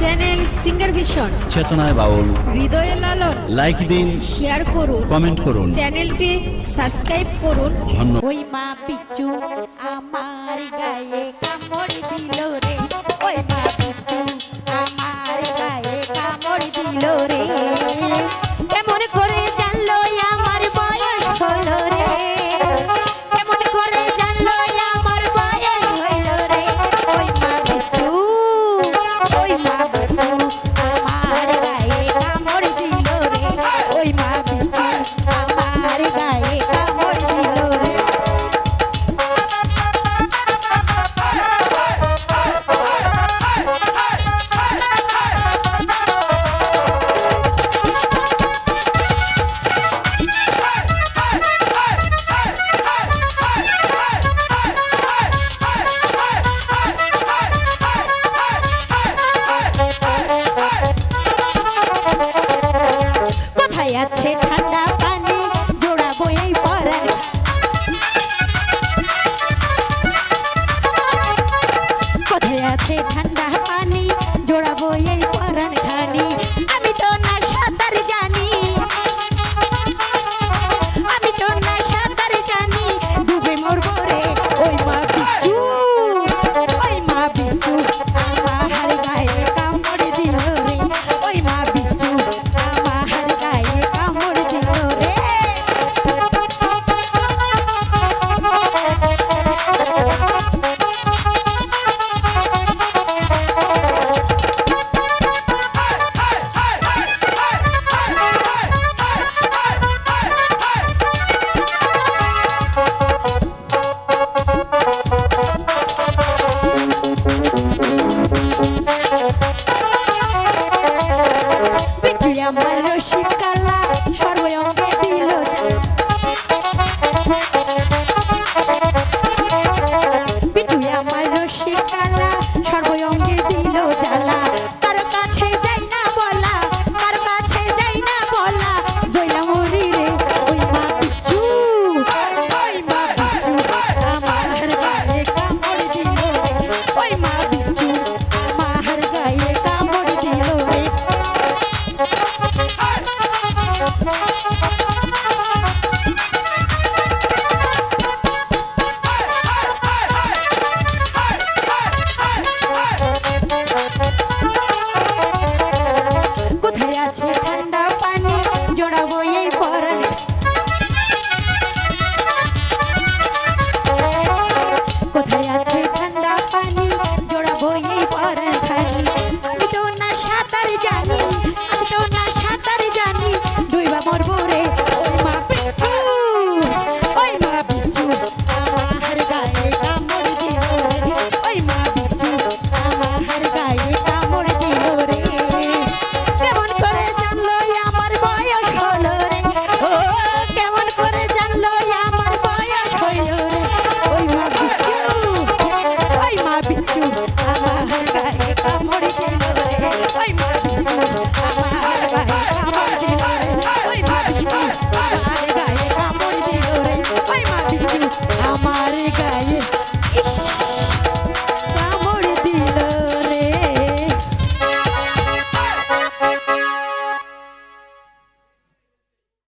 Channel singer vision চেতনায় বাউল হৃদয়ে লালন লাইক দিন শেয়ার করুন কমেন্ট করুন. চ্যানেলটি সাবস্ক্রাইব করুন। ধন্যবাদ। ওই মা পিচু আমার গায়ে কামড় দিল রে। ওই মা পিচু আমার গায়ে কামড় দিল রে। আছে ঠান্ডা পানি জোড়াবো এই পরার কোথায় আছে ঠান্ডা